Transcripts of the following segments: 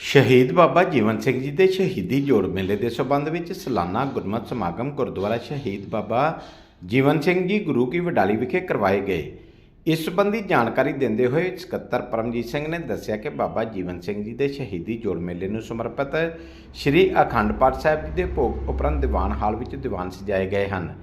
ਸ਼ਹੀਦ ਬਾਬਾ ਜੀਵਨ ਸਿੰਘ ਜੀ ਦੇ ਸ਼ਹੀਦੀ ਜੋੜ ਮੇਲੇ ਦੇ ਸਬੰਧ ਵਿੱਚ ਸਾਲਾਨਾ ਗੁਰਮਤਿ ਸਮਾਗਮ ਗੁਰਦੁਆਰਾ ਸ਼ਹੀਦ ਬਾਬਾ ਜੀਵਨ ਸਿੰਘ ਜੀ ਗੁਰੂ ਕੀ ਵਡਾਲੀ ਵਿਖੇ ਕਰਵਾਏ ਗਏ। ਇਸ ਸੰਬੰਧੀ ਜਾਣਕਾਰੀ ਦਿੰਦੇ ਹੋਏ ਸਕੱਤਰ ਪਰਮਜੀਤ ਸਿੰਘ ਨੇ ਦੱਸਿਆ ਕਿ ਬਾਬਾ ਜੀਵਨ ਸਿੰਘ ਜੀ ਦੇ ਸ਼ਹੀਦੀ ਜੋੜ ਮੇਲੇ ਨੂੰ ਸਮਰਪਿਤ ਸ੍ਰੀ ਅਖੰਡ ਪਾਠ ਸਾਹਿਬ ਜੀ ਦੇ ਭੋਗ ਉਪਰੰਤ ਦੀਵਾਨ ਹਾਲ ਵਿੱਚ ਦੀਵਾਨ ਸਜਾਏ ਗਏ ਹਨ,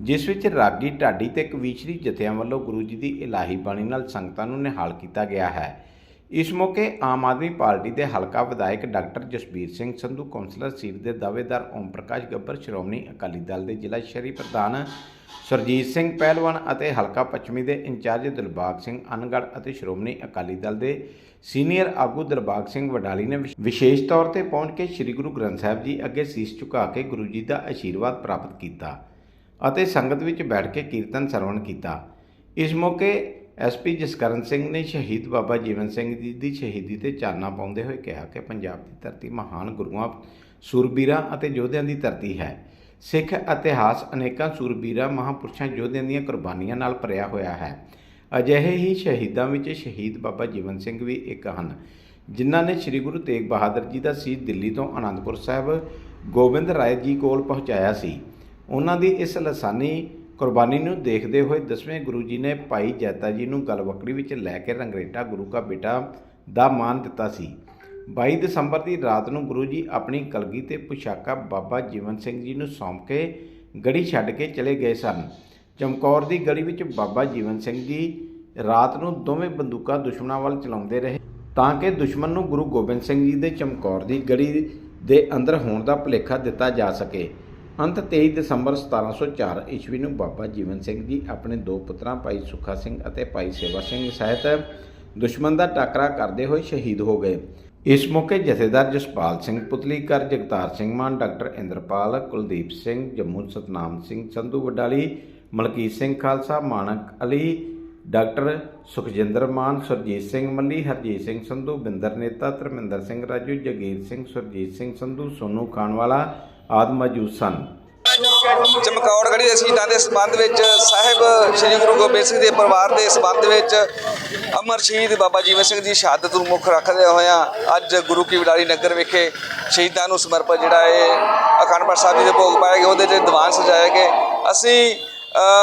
ਜਿਸ ਵਿੱਚ ਰਾਗੀ ਢਾਡੀ ਤੇ ਕਵੀਸ਼ਰੀ ਜਥਿਆਂ ਵੱਲੋਂ ਗੁਰੂ ਜੀ ਦੀ ਇਲਾਹੀ ਬਾਣੀ ਨਾਲ ਸੰਗਤਾਂ ਨੂੰ ਨਿਹਾਲ ਕੀਤਾ ਗਿਆ ਹੈ। ਇਸ ਮੌਕੇ ਆਮ ਆਦਮੀ ਪਾਰਟੀ ਦੇ ਹਲਕਾ ਵਿਧਾਇਕ doctor Jasbir Singh Sandhu, councillor seat ਦੇ ਦਾਅਵੇਦਾਰ ਓਮ ਪ੍ਰਕਾਸ਼ ਗੱਬਰ ਸ਼੍ਰੋਮਣੀ ਅਕਾਲੀ ਦਲ ਦੇ ਜ਼ਿਲ੍ਹਾ ਸ਼ਹਿਰੀ ਪ੍ਰਧਾਨ ਸਰਜੀਤ ਸਿੰਘ ਪਹਿਲਵਾਨ ਅਤੇ ਹਲਕਾ ਪੱਛਮੀ ਦੇ ਇੰਚਾਰਜ ਦਿਲਬਾਗ ਸਿੰਘ ਅਨਗੜ ਅਤੇ ਸ਼੍ਰੋਮਣੀ ਅਕਾਲੀ ਦਲ ਦੇ ਸੀਨੀਅਰ ਆਗੂ ਦਿਲਬਾਗ ਸਿੰਘ ਵਡਾਲੀ ਨੇ ਵਿਸ਼- ਵਿਸ਼ੇਸ਼ ਤੌਰ ਤੇ ਪਹੁੰਚ ਕੇ ਸ੍ਰੀ ਗੁਰੂ ਗ੍ਰੰਥ ਸਾਹਿਬ ਜੀ ਅੱਗੇ ਸੀਸ ਝੁਕਾ ਕੇ ਗੁਰੂ ਜੀ ਦਾ ਆਸ਼ੀਰਵਾਦ ਪ੍ਰਾਪਤ ਕੀਤਾ ਅਤੇ ਸੰਗਤ ਵਿੱਚ ਬੈਠ ਕੇ ਕੀਰਤਨ ਸਰਵਣ ਕੀਤਾ। ਇਸ ਮੌਕੇ ਐਸਪੀ ਜਸਕਰਨ ਸਿੰਘ ਨੇ ਸ਼ਹੀਦ ਬਾਬਾ ਜੀਵਨ ਸਿੰਘ ਜੀ ਦੀ ਸ਼ਹੀਦੀ ਤੇ ਚਾਨਣਾ ਪਾਉਂਦੇ ਹੋਏ ਕਿਹਾ ਕਿ ਪੰਜਾਬ ਦੀ ਧਰਤੀ ਮਹਾਨ ਗੁਰੂਆਂ, ਸੂਰਬੀਰਾਂ ਅਤੇ ਯੋਧਿਆਂ ਦੀ ਧਰਤੀ ਹੈ। ਸਿੱਖ ਇਤਿਹਾਸ ਅਨੇਕਾਂ ਸੂਰਬੀਰਾਂ, ਮਹਾਪੁਰਸ਼ਾਂ, ਯੋਧਿਆਂ ਦੀਆਂ ਕੁਰਬਾਨੀਆਂ ਨਾਲ ਭਰਿਆ ਹੋਇਆ ਹੈ। ਅਜਿਹੇ ਹੀ ਸ਼ਹੀਦਾਂ ਵਿੱਚ ਸ਼ਹੀਦ ਬਾਬਾ ਜੀਵਨ ਸਿੰਘ ਵੀ ਇੱਕ ਹਨ, ਜਿਨ੍ਹਾਂ ਨੇ ਸ੍ਰੀ ਗੁਰੂ ਤੇਗ ਬਹਾਦਰ ਜੀ ਦਾ ਸੀਸ ਦਿੱਲੀ ਤੋਂ ਆਨੰਦਪੁਰ ਸਾਹਿਬ ਗੋਬਿੰਦ ਰਾਏ ਜੀ ਕੋਲ ਪਹੁੰਚਾਇਆ ਸੀ। ਉਹਨਾਂ ਦੀ ਇਸ ਲਸਾਨੀ ਕੁਰਬਾਨੀ ਨੂੰ ਦੇਖਦੇ ਹੋਏ ਦਸਵੇਂ ਗੁਰੂ ਜੀ ਨੇ ਭਾਈ ਜੈਤਾ ਜੀ ਨੂੰ ਗਲਵਕੜੀ ਵਿੱਚ ਲੈ ਕੇ ਰੰਗਰੇਟਾ ਗੁਰੂ ਕਾ ਬੇਟਾ ਦਾ ਮਾਨ ਦਿੱਤਾ ਸੀ। 22 ਦਸੰਬਰ ਦੀ ਰਾਤ ਨੂੰ ਗੁਰੂ ਜੀ ਆਪਣੀ ਕਲਗੀ ਤੇ ਪੁਸ਼ਾਕਾ ਬਾਬਾ ਜੀਵਨ ਸਿੰਘ ਜੀ ਨੂੰ ਸੌਂਪ ਕੇ ਗੜੀ ਛੱਡ ਕੇ ਚਲੇ ਗਏ ਸਨ। ਚਮਕੌਰ ਦੀ ਗੜੀ ਵਿੱਚ ਬਾਬਾ ਜੀਵਨ ਸਿੰਘ ਜੀ ਰਾਤ ਨੂੰ ਦੋਵੇਂ ਬੰਦੂਕਾਂ ਦੁਸ਼ਮਣਾਂ ਵੱਲ ਚਲਾਉਂਦੇ ਰਹੇ, ਤਾਂ ਕਿ ਦੁਸ਼ਮਣ ਨੂੰ ਗੁਰੂ ਗੋਬਿੰਦ ਸਿੰਘ ਜੀ ਦੇ ਚਮਕੌਰ ਦੀ ਗੜੀ ਦੇ ਅੰਦਰ ਹੋਣ ਦਾ ਭੁਲੇਖਾ ਦਿੱਤਾ ਜਾ ਸਕੇ। ਅੰਤ 23 ਦਸੰਬਰ 1704 ਈਸਵੀ ਨੂੰ ਬਾਬਾ ਜੀਵਨ ਸਿੰਘ ਜੀ ਆਪਣੇ ਦੋ ਪੁੱਤਰਾਂ, ਭਾਈ ਸੁੱਖਾ ਸਿੰਘ ਅਤੇ ਭਾਈ ਸੇਵਾ ਸਿੰਘ ਸਹਿਤ ਦੁਸ਼ਮਣ ਦਾ ਟਾਕਰਾ ਕਰਦੇ ਹੋਏ ਸ਼ਹੀਦ ਹੋ ਗਏ। ਇਸ ਮੌਕੇ ਜਥੇਦਾਰ ਜਸਪਾਲ ਸਿੰਘ ਪੁਤਲੀਕਰ ਜਗਤਾਰ ਸਿੰਘ ਮਾਨ, ਡਾਕਟਰ ਇੰਦਰਪਾਲ, ਕੁਲਦੀਪ ਸਿੰਘ, ਜੰਮੂ ਸਤਨਾਮ ਸਿੰਘ ਸੰਧੂ ਵਡਾਲੀ, ਮਲਕੀਤ ਸਿੰਘ ਖਾਲਸਾ, ਮਾਨਕ ਅਲੀ, ਡਾਕਟਰ ਸੁਖਜਿੰਦਰ ਮਾਨ, ਸੁਰਜੀਤ ਸਿੰਘ ਮੱਲੀ, ਹਰਜੀਤ ਸਿੰਘ ਸੰਧੂ, ਬਿੰਦਰ ਨੇਤਾ, ਧਰਮਿੰਦਰ ਸਿੰਘ ਰਾਜੂ, ਜਗੀਰ ਸਿੰਘ, ਸੁਰਜੀਤ ਸਿੰਘ ਸੰਧੂ, ਸੋਨੂ ਖਾਨਵਾਲਾ ਆਦਿ ਮੌਜੂਦ ਸਨ ਚਮਕੌਰ ਗੜੀ ਦੇ ਸ਼ਹੀਦਾਂ ਦੇ ਸੰਬੰਧ ਵਿੱਚ ਸਾਹਿਬ ਸ੍ਰੀ ਗੁਰੂ ਗੋਬਿੰਦ ਸਿੰਘ ਦੇ ਪਰਿਵਾਰ ਦੇ ਸੰਬੰਧ ਵਿੱਚ ਅਮਰ ਸ਼ਹੀਦ ਬਾਬਾ ਜੀਵਨ ਸਿੰਘ ਦੀ ਸ਼ਹਾਦਤ ਨੂੰ ਮੁੱਖ ਰੱਖਦੇ ਹੋਇਆਂ ਅੱਜ ਗੁਰੂ ਕੀ ਵਡਾਲੀ ਨਗਰ ਵਿਖੇ ਸ਼ਹੀਦਾਂ ਨੂੰ ਸਮਰਪਿਤ ਜਿਹੜਾ ਹੈ ਅਖੰਡ ਪਾਠ ਸਾਹਿਬ ਜੀ ਦੇ ਭੋਗ ਪਾਏ ਗਏ, ਉਹਦੇ ਤੇ ਦੀਵਾਨ ਸਜਾਏ ਗਏ। ਅਸੀਂ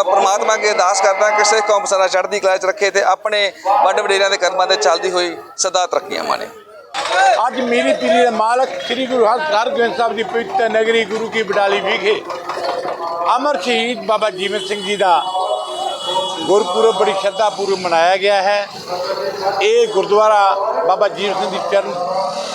ਪਰਮਾਤਮਾ ਅੱਗੇ ਅਰਦਾਸ ਕਰਦਾ ਕਿ ਸਿੱਖ ਕੌਮ ਸਾਰਾ ਚੜ੍ਹਦੀ ਕਲਾ 'ਚ ਰੱਖੇ ਤੇ ਆਪਣੇ ਵੱਡ ਵਡੇਰਿਆਂ ਦੇ ਕਰਮਾਂ ਤੇ ਚੱਲਦੀ ਹੋਈ ਸਦਾ ਤਰੱਕੀਆਂ ਮਾਣੇ। ਅੱਜ ਮੀਰੀ ਪੀਲੀ ਦੇ ਮਾਲਕ ਸ੍ਰੀ ਗੁਰੂ ਹਰਗੋਬਿੰਦ ਸਾਹਿਬ ਦੀ ਪਵਿੱਤਰ ਨਗਰੀ ਗੁਰੂ ਕੀ ਬਡਾਲੀ ਵਿਖੇ ਅਮਰ ਸ਼ਹੀਦ ਬਾਬਾ ਜੀਵਨ ਸਿੰਘ ਜੀ ਦਾ ਗੁਰਪੁਰਬ ਬੜੀ ਸ਼ਰਧਾ ਪੂਰਵਕ ਮਨਾਇਆ ਗਿਆ ਹੈ। ਇਹ ਗੁਰਦੁਆਰਾ ਬਾਬਾ ਜੀਵਨ ਸਿੰਘ ਦੀ ਚਰਨ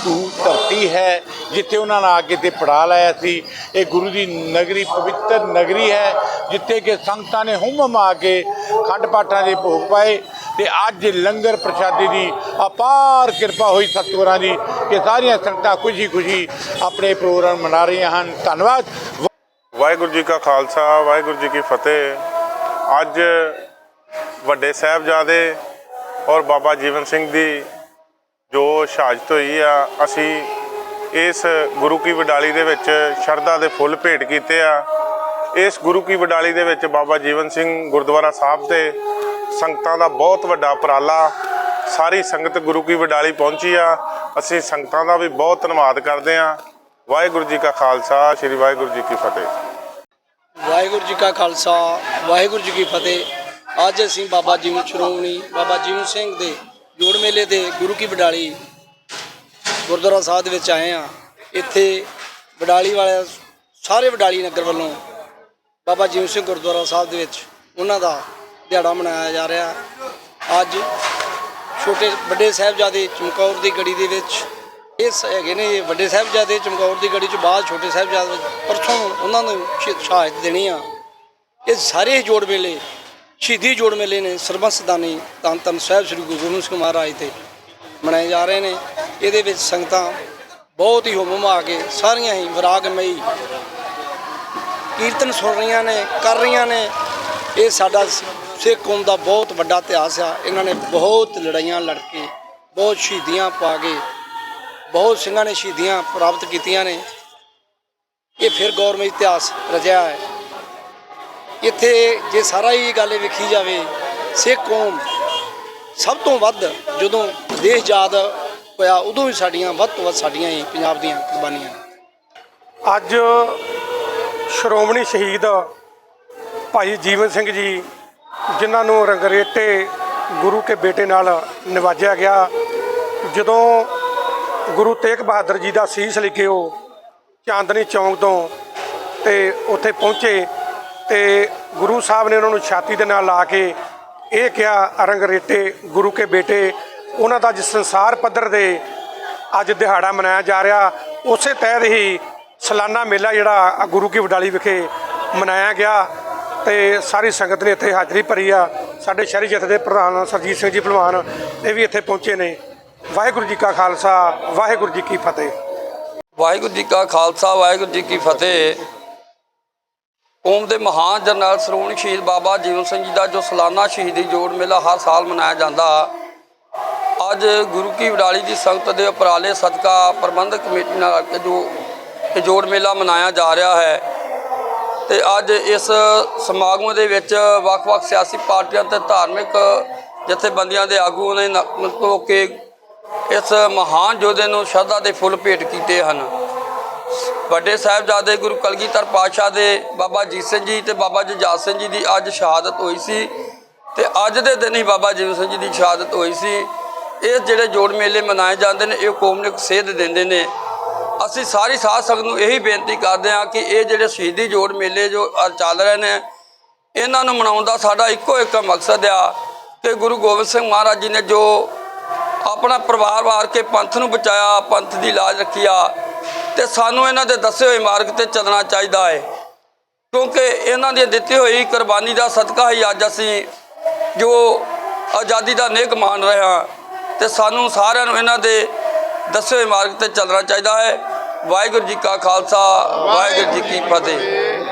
ਧੂ ਧਰਤੀ ਹੈ। ਜਿੱਥੇ ਉਹਨਾਂ ਨੇ ਆ ਕੇ ਤੇ ਪੜਾ ਲਾਇਆ ਸੀ। ਇਹ ਗੁਰੂ ਦੀ ਨਗਰੀ, ਪਵਿੱਤਰ ਨਗਰੀ ਹੈ, ਜਿੱਥੇ ਕਿ ਸੰਗਤਾਂ ਨੇ ਹੁਮਮ ਆ ਕੇ ਖੰਡ ਪਾਠਾਂ ਦੇ ਭੋਗ ਪਾਏ ਤੇ ਅੱਜ ਲੰਗਰ ਪ੍ਰਸ਼ਾਦੀ ਦੀ ਅਪਾਰ ਕਿਰਪਾ ਹੋਈ ਸਤਿਗੁਰਾਂ ਦੀ ਕਿ ਸਾਰੀਆਂ ਸੰਗਤਾਂ ਖੁਸ਼ੀ ਖੁਸ਼ੀ ਆਪਣੇ ਪ੍ਰੋਗਰਾਮ ਮਨਾ ਰਹੀਆਂ ਹਨ। ਧੰਨਵਾਦ। ਵਾਹਿਗੁਰੂ ਜੀ ਕਾ ਖਾਲਸਾ, ਵਾਹਿਗੁਰੂ ਜੀ ਕੀ ਫਤਿਹ। ਅੱਜ ਵੱਡੇ ਸਾਹਿਬਜ਼ਾਦੇ ਔਰ ਬਾਬਾ ਜੀਵਨ ਸਿੰਘ ਦੀ ਜੋ ਸ਼ਹਾਦਤ ਹੋਈ ਆ, ਅਸੀਂ ਇਸ ਗੁਰੂ ਕੀ ਵਡਾਲੀ ਦੇ ਵਿੱਚ ਸ਼ਰਧਾ ਦੇ ਫੁੱਲ ਭੇਟ ਕੀਤੇ ਆ। ਇਸ ਗੁਰੂ ਕੀ ਵਡਾਲੀ ਦੇ ਵਿੱਚ ਬਾਬਾ ਜੀਵਨ ਸਿੰਘ ਗੁਰਦੁਆਰਾ ਸਾਹਿਬ ਤੇ ਸੰਗਤਾਂ ਦਾ ਬਹੁਤ ਵੱਡਾ ਉਪਰਾਲਾ। ਸਾਰੀ ਸੰਗਤ ਗੁਰੂ ਕੀ ਵਡਾਲੀ ਪਹੁੰਚੀ ਆ। ਅਸੀਂ ਸੰਗਤਾਂ ਦਾ ਵੀ ਬਹੁਤ ਧੰਨਵਾਦ ਕਰਦੇ ਆ। ਵਾਹਿਗੁਰੂ ਜੀ ਕਾ ਖਾਲਸਾ, ਸ੍ਰੀ ਵਾਹਿਗੁਰੂ ਜੀ ਕੀ ਫਤਿਹ। ਵਾਹਿਗੁਰੂ ਜੀ ਕਾ ਖਾਲਸਾ, ਵਾਹਿਗੁਰੂ ਜੀ ਕੀ ਫਤਿਹ। ਅੱਜ ਅਸੀਂ ਬਾਬਾ ਜੀਵਨ ਸ਼੍ਰੋਮਣੀ ਬਾਬਾ ਜੀਵਨ ਸਿੰਘ ਦੇ ਜੋੜ ਮੇਲੇ ਤੇ ਗੁਰੂ ਕੀ ਬਡਾਲੀ ਗੁਰਦੁਆਰਾ ਸਾਹਿਬ ਦੇ ਵਿੱਚ ਆਏ ਆ ਇੱਥੇ ਵਡਾਲੀ ਵਾਲਿਆਂ ਸਾਰੇ ਵਡਾਲੀ ਨਗਰ ਵੱਲੋਂ ਬਾਬਾ ਜੀਵਨ ਸਿੰਘ ਗੁਰਦੁਆਰਾ ਸਾਹਿਬ ਦੇ ਵਿੱਚ ਉਹਨਾਂ ਦਾ ਦਿਹਾੜਾ ਮਨਾਇਆ ਜਾ ਰਿਹਾ। ਅੱਜ ਛੋਟੇ ਵੱਡੇ ਸਾਹਿਬਜ਼ਾਦੇ ਚਮਕੌਰ ਦੀ ਗੜੀ ਦੇ ਵਿੱਚ ਇਹ ਸ- ਹੈਗੇ ਨੇ ਵੱਡੇ ਸਾਹਿਬਜ਼ਾਦੇ ਚਮਕੌਰ ਦੀ ਗੜੀ ਚ ਬਾਅਦ ਛੋਟੇ ਸਾਹਿਬਜ਼ਾਦੇ ਪਰਸੋਂ ਉਹਨਾਂ ਨੂੰ ਸ਼- ਸ਼ਹਾਦਤ ਦੇਣੀ ਆ। ਇਹ ਸਾਰੇ ਜੋੜ ਮੇਲੇ, ਸ਼ਹੀਦੀ ਜੋੜ ਮੇਲੇ ਨੇ ਸਰਬੰਸਦਾਨੀ ਧੰਨ ਧੰਨ ਸਾਹਿਬ ਸ੍ਰੀ ਗੁਰੂ ਗੋਬਿੰਦ ਸਿੰਘ ਮਹਾਰਾਜ ਤੇ ਮਨਾਏ ਜਾ ਰਹੇ ਨੇ। ਇਹਦੇ ਵਿੱਚ ਸੰਗਤਾਂ ਬਹੁਤ ਹੀ ਹੁਮ ਆ ਕੇ ਸਾਰੀਆਂ ਹੀ ਵਿਰਾਗਮਈ ਕੀਰਤਨ ਸੁਣ ਰਹੀਆਂ ਨੇ, ਕਰ ਰਹੀਆਂ ਨੇ। ਇਹ ਸਾਡਾ ਸਿੱਖ ਕੌਮ ਦਾ ਬਹੁਤ ਵੱਡਾ ਇਤਿਹਾਸ ਆ। ਇਹਨਾਂ ਨੇ ਬਹੁਤ ਲੜਾਈਆਂ ਲੜ ਕੇ, ਬਹੁਤ ਸ਼ਹੀਦੀਆਂ ਪਾ ਕੇ, ਬਹੁਤ ਸਿੰਘਾਂ ਨੇ ਸ਼ਹੀਦੀਆਂ ਪ੍ਰਾਪਤ ਕੀਤੀਆਂ ਨੇ। ਇਹ ਫਿਰ ਗੌਰਮਈ ਇਤਿਹਾਸ ਰਚਿਆ ਹੈ। ਇੱਥੇ ਜੇ ਸਾਰਾ ਹੀ ਗੱਲ ਵੇਖੀ ਜਾਵੇ, ਸਿੱਖ ਕੌਮ ਸਭ ਤੋਂ ਵੱਧ ਜਦੋਂ ਦੇਸ਼ ਆਜ਼ਾਦ ਹੋਇਆ ਉਦੋਂ ਵੀ ਸਾਡੀਆਂ, ਵੱਧ ਤੋਂ ਵੱਧ ਸਾਡੀਆਂ ਹੀ ਪੰਜਾਬ ਦੀਆਂ ਕੁਰਬਾਨੀਆਂ। ਅੱਜ ਸ਼੍ਰੋਮਣੀ ਸ਼ਹੀਦ ਭਾਈ ਜੀਵਨ ਸਿੰਘ ਜੀ, ਜਿਨ੍ਹਾਂ ਨੂੰ ਰੰਗਰੇਟੇ ਗੁਰੂ ਕੇ ਬੇਟੇ ਨਾਲ ਨਿਵਾਜਿਆ ਗਿਆ, ਜਦੋਂ ਗੁਰੂ ਤੇਗ ਬਹਾਦਰ ਜੀ ਦਾ ਸੀਸ ਲੈ ਕੇ ਉਹ ਚਾਂਦਨੀ ਚੌਂਕ ਤੋਂ ਤੇ ਉੱਥੇ ਪਹੁੰਚੇ ਤੇ ਗੁਰੂ ਸਾਹਿਬ ਨੇ ਉਹਨਾਂ ਨੂੰ ਛਾਤੀ ਦੇ ਨਾਲ ਲਾ ਕੇ ਇਹ ਕਿਹਾ ਰੰਗਰੇਟੇ ਗੁਰੂ ਕੇ ਬੇਟੇ ਉਹਨਾਂ ਦਾ ਜਿਸ ਸੰਸਾਰ ਪੱਧਰ ਦੇ ਅੱਜ ਦਿਹਾੜਾ ਮਨਾਇਆ ਜਾ ਰਿਹਾ। ਉਸੇ ਤਹਿਤ ਹੀ ਸਾਲਾਨਾ ਮੇਲਾ ਜਿਹੜਾ ਗੁਰੂ ਕੀ ਵਡਾਲੀ ਵਿਖੇ ਮਨਾਇਆ ਗਿਆ ਤੇ ਸਾਰੀ ਸੰਗਤ ਨੇ ਇੱਥੇ ਹਾਜ਼ਰੀ ਭਰੀ ਆ। ਸਾਡੇ ਸ਼ਹਿਰੀ ਜਥੇ ਦੇ ਪ੍ਰਧਾਨ ਸਰਜੀਤ ਸਿੰਘ ਜੀ ਭਲਵਾਨ ਇਹ ਵੀ ਇੱਥੇ ਪਹੁੰਚੇ ਨੇ। ਵਾਹਿਗੁਰੂ ਜੀ ਕਾ ਖਾਲਸਾ, ਵਾਹਿਗੁਰੂ ਜੀ ਕੀ ਫਤਿਹ। ਵਾਹਿਗੁਰੂ ਜੀ ਕਾ ਖਾਲਸਾ, ਵਾਹਿਗੁਰੂ ਜੀ ਕੀ ਫਤਿਹ। ਕੌਮ ਦੇ ਮਹਾਨ ਜਰਨੈਲ ਸ਼੍ਰੋਮਣੀ ਸ਼ਹੀਦ ਬਾਬਾ ਜੀਵਨ ਸਿੰਘ ਜੀ ਦਾ ਜੋ ਸਾਲਾਨਾ ਸ਼ਹੀਦੀ ਜੋੜ ਮੇਲਾ ਹਰ ਸਾਲ ਮਨਾਇਆ ਜਾਂਦਾ। ਅੱਜ ਗੁਰੂ ਕੀ ਵਡਾਲੀ ਦੀ ਸੰਗਤ ਦੇ ਉਪਰਾਲੇ ਸਦਕਾ ਪ੍ਰਬੰਧਕ ਕਮੇਟੀ ਨਾਲ ਰਲ ਕੇ ਜੋ ਜੋੜ ਮੇਲਾ ਮਨਾਇਆ ਜਾ ਰਿਹਾ ਹੈ ਤੇ ਅੱਜ ਇਸ ਸਮਾਗਮ ਦੇ ਵਿੱਚ ਵੱਖ-ਵੱਖ ਸਿਆਸੀ ਪਾਰਟੀਆਂ ਤੇ ਧਾਰਮਿਕ ਜਥੇਬੰਦੀਆਂ ਦੇ ਆਗੂਆਂ ਨੇ ਨਤਮਸਤਕ ਹੋ ਕੇ ਇਸ ਮਹਾਨ ਯੋਧੇ ਨੂੰ ਸ਼ਰਧਾ ਦੇ ਫੁੱਲ ਭੇਟ ਕੀਤੇ ਹਨ। ਵੱਡੇ ਸਾਹਿਬਜ਼ਾਦੇ ਗੁਰੂ ਕਲਗੀਧਰ ਪਾਤਸ਼ਾਹ ਦੇ ਬਾਬਾ ਜੀਤ ਸਿੰਘ ਜੀ ਤੇ ਬਾਬਾ ਜੁਝਾਰ ਸਿੰਘ ਜੀ ਦੀ ਅੱਜ ਸ਼ਹਾਦਤ ਹੋਈ ਸੀ ਤੇ ਅੱਜ ਦੇ ਦਿਨ ਹੀ ਬਾਬਾ ਜੀਵਨ ਸਿੰਘ ਜੀ ਦੀ ਸ਼ਹਾਦਤ ਹੋਈ ਸੀ। ਇਹ ਜਿਹੜੇ ਜੋੜ ਮੇਲੇ ਮਨਾਏ ਜਾਂਦੇ ਨੇ, ਇਹ ਕੌਮ ਨੂੰ ਸੇਧ ਦਿੰਦੇ ਨੇ। ਅਸੀਂ ਸਾਰੀ ਸਾਧ ਸੰਗਤ ਨੂੰ ਇਹੀ ਬੇਨਤੀ ਕਰਦੇ ਹਾਂ ਕਿ ਇਹ ਜਿਹੜੇ ਸ਼ਹੀਦੀ ਜੋੜ ਮੇਲੇ ਜੋ ਚੱਲ ਰਹੇ ਨੇ, ਇਹਨਾਂ ਨੂੰ ਮਨਾਉਣ ਦਾ ਸਾਡਾ ਇੱਕੋ ਇੱਕ ਮਕਸਦ ਆ ਕਿ ਗੁਰੂ ਗੋਬਿੰਦ ਸਿੰਘ ਮਹਾਰਾਜ ਜੀ ਨੇ ਜੋ ਆਪਣਾ ਪਰਿਵਾਰ ਵਾਰ ਕੇ ਪੰਥ ਨੂੰ ਬਚਾਇਆ, ਪੰਥ ਦੀ ਲਾਜ ਰੱਖੀ ਆ, ਤੇ ਸਾਨੂੰ ਇਹਨਾਂ ਦੇ ਦੱਸੇ ਹੋਏ ਮਾਰਗ ਤੇ ਚੱਲਣਾ ਚਾਹੀਦਾ ਹੈ। ਕਿਉਂਕਿ ਇਹਨਾਂ ਦੀ ਦਿੱਤੀ ਹੋਈ ਕੁਰਬਾਨੀ ਦਾ ਸਦਕਾ ਹੀ ਅੱਜ ਅਸੀਂ ਜੋ ਆਜ਼ਾਦੀ ਦਾ ਨੇਕ ਮਾਨ ਰਹੇ ਹਾਂ। ਤੇ ਸਾਨੂੰ ਸਾਰਿਆਂ ਨੂੰ ਇਹਨਾਂ ਦੇ ਦੱਸੇ ਮਾਰਗ ਤੇ ਚੱਲਣਾ ਚਾਹੀਦਾ ਹੈ। ਵਾਹਿਗੁਰੂ ਜੀ ਕਾ ਖਾਲਸਾ, ਵਾਹਿਗੁਰੂ ਜੀ ਕੀ ਫਤਿਹ।